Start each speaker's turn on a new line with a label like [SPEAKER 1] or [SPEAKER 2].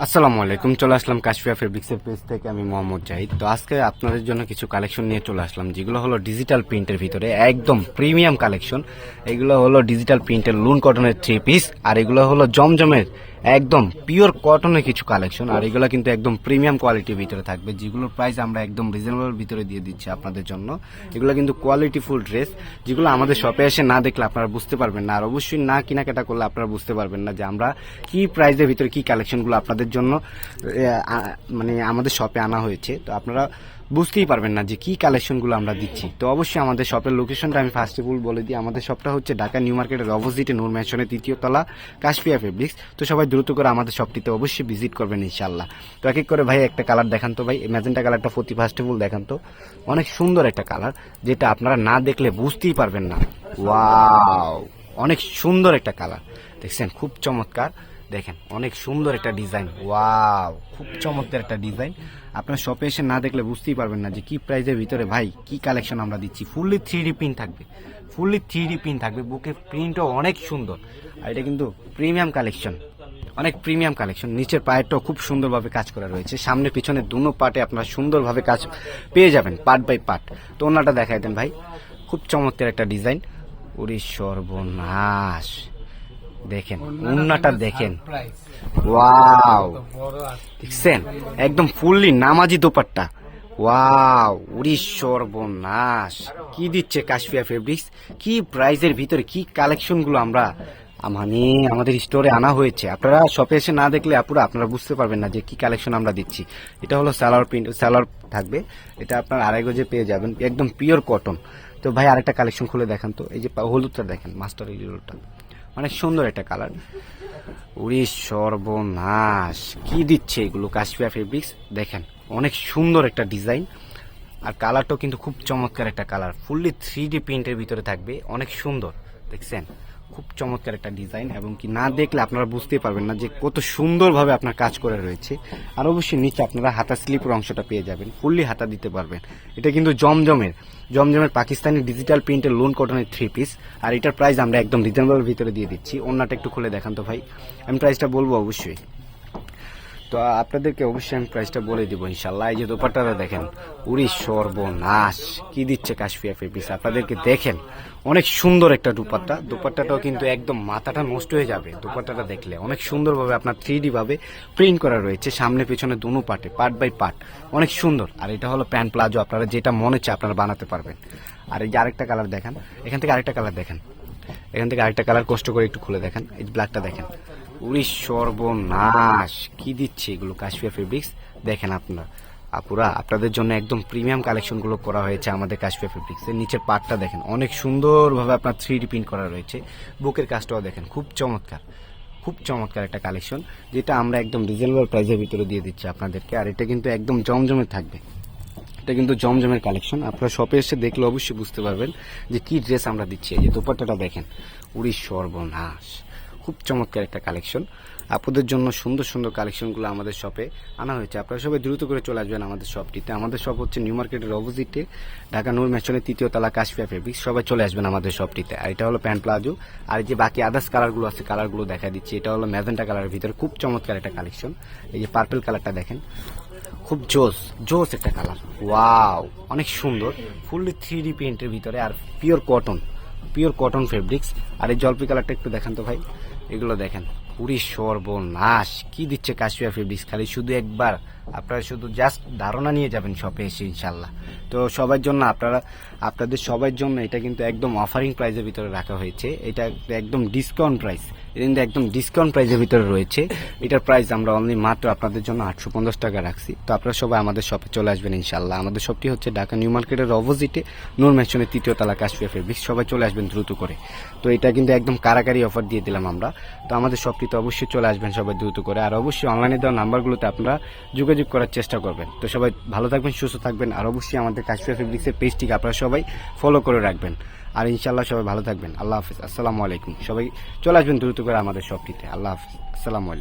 [SPEAKER 1] আসসালামু আলাইকুম, চলে আসলাম কাশফিয়া ফেব্রিক্সের পেজ থেকে, আমি মোহাম্মদ জাহিদ। তো আজকে আপনাদের জন্য কিছু কালেকশন নিয়ে চলে আসলাম, যেগুলো হলো ডিজিটাল প্রিন্টের ভিতরে, একদম প্রিমিয়াম কালেকশন এগুলো হলো ডিজিটাল প্রিন্টের লুন কটনের থ্রি পিস আর এগুলো হলো জমজমের একদম পিওর কটনের কিছু কালেকশন আর এগুলো কিন্তু একদম প্রিমিয়াম কোয়ালিটির ভিতরে থাকবে, যেগুলোর প্রাইস আমরা একদম রিজনেবল ভিতরে দিয়ে দিচ্ছি আপনাদের জন্য। এগুলো কিন্তু কোয়ালিটিফুল ড্রেস যেগুলো আমাদের শপে এসে না দেখলে আপনারা বুঝতে পারবেন না, আর অবশ্যই না কেনাকাটা করলে আপনারা বুঝতে পারবেন না যে আমরা কি প্রাইসের ভিতরে কি কালেকশনগুলো আপনাদের জন্য মানে আমাদের শপে আনা হয়েছে। তো আপনারা বুঝতেই পারবেন না যে কি কালেকশনগুলো আমরা দিচ্ছি। তো অবশ্যই আমাদের শপের লোকেশনটা আমি ফার্স্ট অফ অল বলে দিই। আমাদের শপটা হচ্ছে ঢাকা নিউ মার্কেটের অপোজিটে নূর ম্যানশনের তৃতীয় তলা কাশপিয়া ফেব্রিক্স তো সবাই দ্রুত করে আমাদের শপটিতে অবশ্যই ভিজিট করবেন ইনশাল্লাহ তো এক এক করে ভাই একটা কালার দেখান তো ভাই। ম্যাজেন্টা কালারটা প্রতি ফার্স্ট অফ অল দেখান তো। অনেক সুন্দর একটা কালার যেটা আপনারা না দেখলে বুঝতেই পারবেন না। ওয়াও অনেক সুন্দর একটা কালার দেখছেন? খুব চমৎকার। দেখেন, অনেক সুন্দর একটা ডিজাইন। ওয়াও, খুব চমৎকার একটা ডিজাইন। আপনার শপে এসে না দেখলে বুঝতেই পারবেন না যে কি প্রাইজের ভিতরে, ভাই, কি কালেকশন আমরা দিচ্ছি। ফুললি থ্রি প্রিন্ট থাকবে। ফুললি থ্রি প্রিন্ট থাকবে। বুকে প্রিন্টও অনেক সুন্দর। আর এটা কিন্তু প্রিমিয়াম কালেকশন অনেক প্রিমিয়াম কালেকশন নিচের পায়েরটাও খুব সুন্দরভাবে কাজ করা রয়েছে। সামনে পিছনে দুনো পার্টে আপনারা সুন্দরভাবে কাজ পেয়ে যাবেন পার্ট বাই পার্ট তো ওনাটা দেখাই দেন, ভাই। খুব চমৎকার একটা ডিজাইন। ওরে সর্বনাশ। দেখেন উন্নাটা দেখেন। ওয়াও। দেখছেন? একদম ফুললি নামাজি দোপাট্টা। ওয়াও উড়ি সর্বনাশ। কি দিচ্ছে কাশফিয়া ফেব্রিক্স কি প্রাইজের ভিতরে কি কালেকশনগুলো আমরা মানে আমাদের স্টোরে আনা হয়েছে। আপনারা শপে এসে না দেখলে আপুরা আপনারা বুঝতে পারবেন না যে কি কালেকশন আমরা দিচ্ছি। এটা হলো স্যালার প্রিন্ট স্যালার থাকবে। এটা আপনার আড়াই গজে পেয়ে যাবেন একদম পিওর কটন তো ভাই আরেকটা কালেকশন খুলে দেখান তো। এই যে হলুদটা দেখেন মাস্টার ইয়েলোটা অনেক সুন্দর একটা কালার। উড়ি সর্বনাশ। কি দিচ্ছে এগুলো কাশপিয়া ফেব্রিক্স দেখেন, অনেক সুন্দর একটা ডিজাইন আর কালারটাও কিন্তু খুব চমৎকার একটা কালার। ফুললি থ্রি ডি প্রিন্টের ভিতরে থাকবে। অনেক সুন্দর। দেখছেন? খুব চমৎকার একটা ডিজাইন এবং কি না দেখলে আপনারা বুঝতে পারবেন না যে কত সুন্দরভাবে আপনার কাজ করে রয়েছে। আর অবশ্যই নিচে আপনারা হাতা স্লিপের অংশটা পেয়ে যাবেন, ফুললি হাতা দিতে পারবেন। এটা কিন্তু জমজমের জমজমের পাকিস্তানি ডিজিটাল প্রিন্টের লোন কটনের থ্রি পিস আর এটার প্রাইস আমরা একদম রিজনেবল ভিতরে দিয়ে দিচ্ছি। অন্যটা একটু খুলে দেখান তো ভাই। আমি প্রাইসটা বলব অবশ্যই। তো আপনাদেরকে অবশ্যই আমি প্রাইসটা বলে দিব ইনশাল্লাহ এই যে দোপাট্টাটা দেখেন উড়ি সর্বনাশ। কি দিচ্ছে কাশফিয়া ফেব্রিক্স আপনাদেরকে দেখেন, অনেক সুন্দর একটা দুপাট্টা। দুপাট্টাটাও কিন্তু একদম মাথাটা নষ্ট হয়ে যাবে। দুপাট্টাটা দেখলে অনেক সুন্দরভাবে আপনার থ্রি ডি ভাবে প্রিন্ট করা রয়েছে। সামনে পিছনে দুনো পার্টে পার্ট বাই পার্ট অনেক সুন্দর। আর এটা হলো প্যান্ট প্লাজো আপনারা যেটা মনে হচ্ছে আপনারা বানাতে পারবেন। আর এই যে আরেকটা কালার দেখেন, এখান থেকে আরেকটা কালার দেখেন। এখান থেকে আরেকটা কালার কষ্ট করে একটু খুলে দেখেন। এই ব্ল্যাকটা দেখেন। উড়ি সর্বনাশ। কি দিচ্ছে এগুলো? কাশফিয়া ফেব্রিক্স দেখেন আপনারা। আপুরা, আপনাদের জন্য একদম প্রিমিয়াম কালেকশনগুলো করা হয়েছে আমাদের কাশফিয়া ফেব্রিক্স এর। নিচের পার্টটা দেখেন, অনেক সুন্দরভাবে আপনার থ্রি ডি প্রিন্ট করা রয়েছে। বুকের কাজটাও দেখেন, খুব চমৎকার। খুব চমৎকার একটা কালেকশন যেটা আমরা একদম রিজনেবল প্রাইসের ভিতরে দিয়ে দিচ্ছি আপনাদেরকে। আর এটা কিন্তু একদম জমজমে থাকবে। এটা কিন্তু জমজমের কালেকশন আপনারা শপে এসে দেখলে অবশ্যই বুঝতে পারবেন যে কি ড্রেস আমরা দিচ্ছি। এই যে দোপাট্টাটা দেখেন উড়ি সর্বনাশ। খুব চমৎকার একটা কালেকশন। আপনাদের জন্য সুন্দর সুন্দর কালেকশনগুলো আমাদের শপে আনা হয়েছে। আপনারা সবাই দ্রুত করে চলে আসবেন আমাদের শপটিতে। আমাদের শপ হচ্ছে নিউ মার্কেটের অপোজিটে, ঢাকা নূর ম্যাশনের তৃতীয় তলা কাশফিয়া ফেব্রিক্স সবাই চলে আসবেন আমাদের শপটিতে। আর এটা হলো প্যান্ট প্লাজো আর যে বাকি আদার্স কালারগুলো আছে কালারগুলো দেখা দিচ্ছে। এটা হলো ম্যাজেন্টা কালারের ভিতরে খুব চমৎকার একটা কালেকশন। এই যে পার্পেল কালারটা দেখেন। খুব জোস জোস একটা কালার ওয়াও অনেক সুন্দর। ফুললি থ্রি ডি প্রিন্টের ভিতরে। আর pure cotton pure cotton fabrics আর এই জলপি কালারটা একটু দেখান তো ভাই। এগুলো দেখেন। পুরি সর্বনাশ। কি দিচ্ছে কাশিয়া ফেব্রিক্স? খালি শুধু একবার আপনারা শুধু জাস্ট ধারণা নিয়ে যাবেন শপে এসে ইনশাল্লাহ তো সবার জন্য আপনারা, আপনাদের সবার জন্য এটা কিন্তু একদম অফারিং প্রাইসের ভিতরে রাখা হয়েছে। এটা একদম ডিসকাউন্ট প্রাইস এটা কিন্তু একদম ডিসকাউন্ট প্রাইসের ভিতরে রয়েছে। এটার প্রাইস আমরা অনলি মাত্র আপনাদের জন্য আটশো পঞ্চাশ টাকা রাখছি। তো আপনারা সবাই আমাদের শপে চলে আসবেন ইনশাল্লাহ আমাদের শপটি হচ্ছে ঢাকা নিউ মার্কেটের অপোজিটে নূর ম্যানশনের তৃতীয় তলা কাশফিয়া ফেব্রিক্স সবাই চলে আসবেন দ্রুত করে। তো এটা কিন্তু একদম কারাকারি অফার দিয়ে দিলাম আমরা। তো আমাদের শপটিতে অবশ্যই চলে আসবেন সবাই দ্রুত করে। আর অবশ্যই অনলাইনে দেওয়া নাম্বারগুলোতে আপনারা যোগাযোগ করার চেষ্টা করবেন। তো সবাই ভালো থাকবেন, সুস্থ থাকবেন, আর অবশ্যই আমাদের কাশ্মীর ফেব্রিক্সের পেজটিকে আপনারা সবাই ফলো করে রাখবেন। আর ইনশাল্লাহ সবাই ভালো থাকবেন। আল্লাহ হাফিজ। আসসালামু আলাইকুম। সবাই চলে আসবেন দ্রুত করে আমাদের শপটিতে আল্লাহ হাফিজ। আসসালামু আলাইকুম।